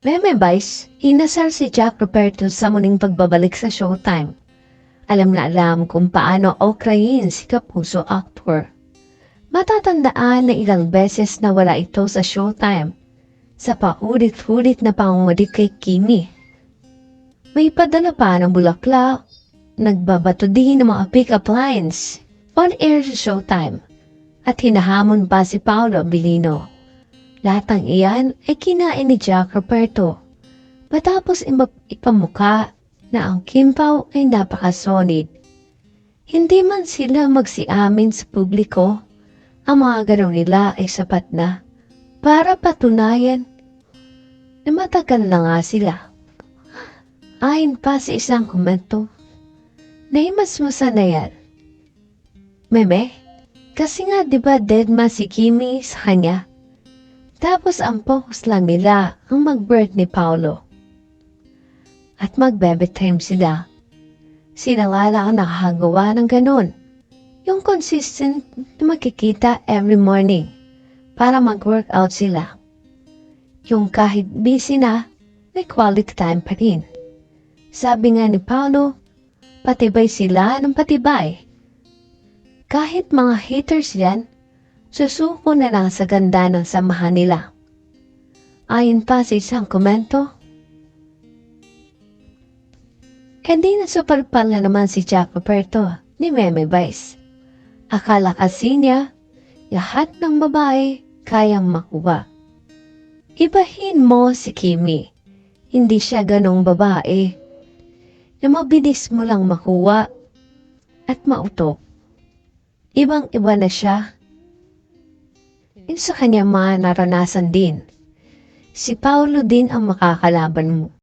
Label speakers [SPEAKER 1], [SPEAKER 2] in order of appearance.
[SPEAKER 1] Meme Vice, inasal si Jack Roberto sa muling pagbabalik sa Showtime. Alam na alam kung paano okrayin si Kapuso actor. Matatandaan na ilang beses na wala ito sa Showtime sa paulit-ulit na pangungulit kay Kimi. May padala pa ng bulaklak, nagbabato din ng mga pick-up lines on air sa Showtime at hinahamon pa si Paolo Abilino. Lahat ng iyan ay kinain ni Jack Roberto. Matapos ipamuka na ang Kimpaw ay napaka-solid. Hindi man sila magsiamin sa publiko, ang mga ganong nila ay sapat na para patunayan na matagal na nga sila. Ayon pa sa isang komento, naimas mo sana yan. Meme, kasi nga di ba dead ma si Kimi sa kanya? Tapos ang focus lang nila ang mag-birth ni Paolo. At mag-baby time sila. Sila nga lang ang nakakagawa ng ganun. Yung consistent na makikita every morning para mag-workout sila. Yung kahit busy na, may quality time pa rin. Sabi nga ni Paolo, patibay sila ng patibay. Kahit mga haters yan, susuko na lang sa ganda ng samahan nila. Ayon pa sa isang komento, hindi na supalpal na naman si Jack Roberto ni Meme Vice. Akala kasi niya, lahat ng babae kayang makuha. Ibahin mo si Kimi. Hindi siya ganong babae. Na mabilis mo lang makuha at mautok. Ibang-iba na siya. Yun sa kanya mga naranasan din. Si Paulo din ang makakalaban mo.